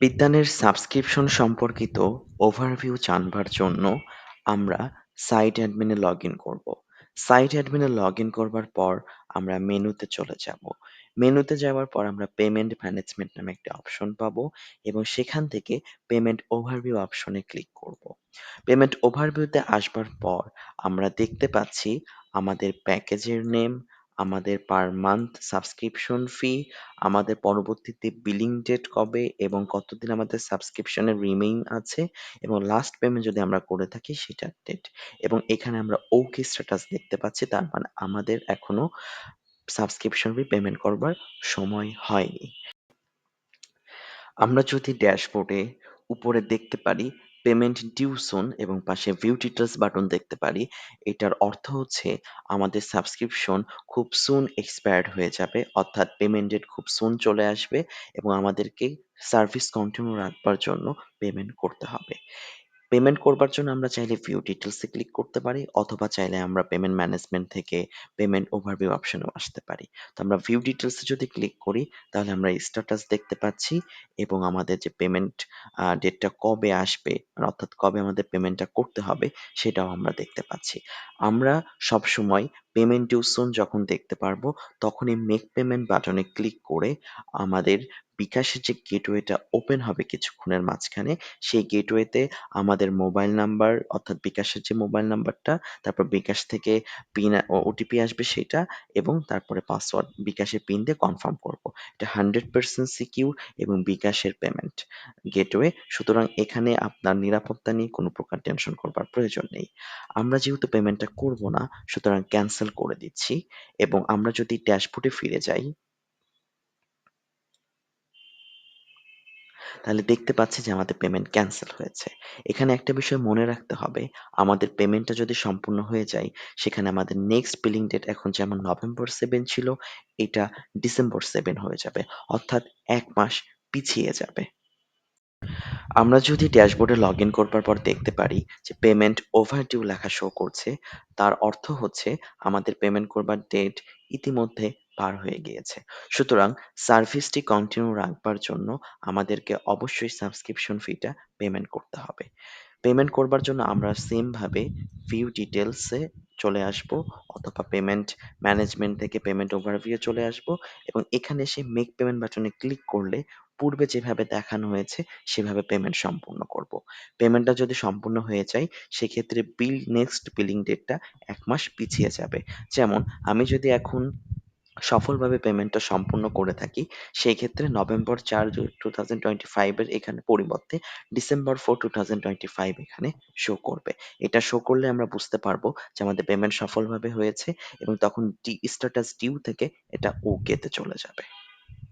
বিদ্যানের subscription সম্পর্কিত overview জানবার জন্য আমরা সাইট অ্যাডমিনে লগ ইন করব। সাইট অ্যাডমিনে লগ ইন করবার পর আমরা মেনুতে চলে যাব। মেনুতে যাওয়ার পর আমরা পেমেন্ট ম্যানেজমেন্ট নামে একটা অপশন পাবো এবং সেখান থেকে পেমেন্ট ওভারভিউ অপশনে ক্লিক করব। পেমেন্ট ওভারভিউতে আসবার পর আমরা দেখতে পাচ্ছি আমাদের প্যাকেজের নেম আমাদের পার মান্থ সাবস্ক্রিপশন ফি আমাদের পরবর্তীতে বিলিং ডেট কবে এবং কতদিন আমাদের সাবস্ক্রিপশনের রিমেইন আছে এবং লাস্ট পেমেন্ট যদি আমরা করে থাকি সেটার ডেট এবং এখানে আমরা ওকে স্ট্যাটাস দেখতে পাচ্ছি, তার মানে আমাদের এখনও সাবস্ক্রিপশন ফি পেমেন্ট করবার সময় হয়নি। আমরা যদি ড্যাশবোর্ডে উপরে দেখতে পারি পেমেন্ট ডিউ সুন এবং পাশে ভিউ ডিটেলস বাটন দেখতে পারি। এটার অর্থ হচ্ছে আমাদের সাবস্ক্রিপশন খুব সুন এক্সপায়ার্ড হয়ে যাবে, অর্থাৎ পেমেন্ট ডেট খুব সুন চলে আসবে এবং আমাদেরকে সার্ভিস কন্টিনিউ রাখবার জন্য পেমেন্ট করতে হবে। পেমেন্ট করবার জন্য আমরা চাইলে ভিউ ডিটেলসে ক্লিক করতে পারি, অথবা চাইলে আমরা পেমেন্ট ম্যানেজমেন্ট থেকে পেমেন্ট ওভারভিউ অপশনেও আসতে পারি। তো আমরা ভিউ ডিটেলসে যদি ক্লিক করি, তাহলে আমরা স্ট্যাটাস দেখতে পাচ্ছি এবং আমাদের যে পেমেন্ট ডেটটা কবে আসবে মানে অর্থাৎ কবে আমাদের পেমেন্টটা করতে হবে, সেটাও আমরা দেখতে পাচ্ছি। আমরা সবসময় পেমেন্ট ডিউ যখন দেখতে পারব, তখনই মেক পেমেন্ট বাটনে ক্লিক করে আমাদের বিকাশের যে গেটওয়েটা ওপেন হবে কিছুক্ষণের মাঝখানে, সেই গেটওয়েতে আমাদের মোবাইল নাম্বার অর্থাৎ বিকাশের যে মোবাইল নাম্বারটা তারপর বিকাশ থেকে পিন ওটিপি আসবে সেটা, এবং তারপরে পাসওয়ার্ড বিকাশের পিন দিয়ে কনফার্ম করব। এটা হান্ড্রেড পার্সেন্ট সিকিউর এবং বিকাশের পেমেন্ট গেটওয়ে সুতরাং এখানে আপনার নিরাপত্তা নিয়ে কোনো প্রকার টেনশন করবার প্রয়োজন নেই। আমরা যেহেতু পেমেন্টটা করব না, সুতরাং ক্যান্সেল করে দিচ্ছি এবং আমরা যদি ড্যাশবোর্ডে ফিরে যাই তাহলে দেখতে পাচ্ছি যে আমাদের পেমেন্ট ক্যান্সেল হয়েছে। এখানে একটা বিষয় মনে রাখতে হবে, আমাদের পেমেন্টটা যদি সম্পূর্ণ হয়ে যায়, সেখানে আমাদের নেক্সট বিলিং ডেট এখন যেমন নভেম্বর সেভেন ছিল, এটা ডিসেম্বর সেভেন হয়ে যাবে, অর্থাৎ এক মাস পিছিয়ে যাবে। আমরা যদি ড্যাশবোর্ডে লগ ইন করবার পর দেখতে পারি যে পেমেন্ট ওভার ডিউ লেখা শো করছে, তার অর্থ হচ্ছে আমাদের পেমেন্ট করবার ডেট ইতিমধ্যে পার হয়ে গিয়েছে। সুতরাং সার্ভিসটি কন্টিনিউ রাখবার জন্য আমাদেরকে অবশ্যই সাবস্ক্রিপশন ফিটা পেমেন্ট করতে হবে। পেমেন্ট করবার জন্য আমরা সেমভাবে ভিউ ডিটেলসে চলে আসব অথবা পেমেন্ট ম্যানেজমেন্ট থেকে পেমেন্ট ওভারভিউ চলে আসব এবং এখানে এসে মেক পেমেন্ট বাটনে ক্লিক করলে পূর্বে যেভাবে দেখানো হয়েছে সেভাবে পেমেন্ট সম্পূর্ণ করব। পেমেন্টটা যদি সম্পূর্ণ হয়ে যায়, সেক্ষেত্রে বিল নেক্সট বিলিং ডেটটা এক মাস পিছিয়ে যাবে। যেমন, আমি যদি এখন সফলভাবে পেমেন্টটা সম্পূর্ণ করে থাকি। সেই ক্ষেত্রে নভেম্বর চার টু থাউজেন্ড টোয়েন্টি ফাইভের এখানে পরিবর্তে December four two thousand twenty five এখানে শো করবে। এটা শো করলে আমরা বুঝতে পারব যে আমাদের পেমেন্ট সফলভাবে হয়েছে এবং তখন ডি স্ট্যাটাস ডিউ থেকে এটা ওকেতে চলে যাবে।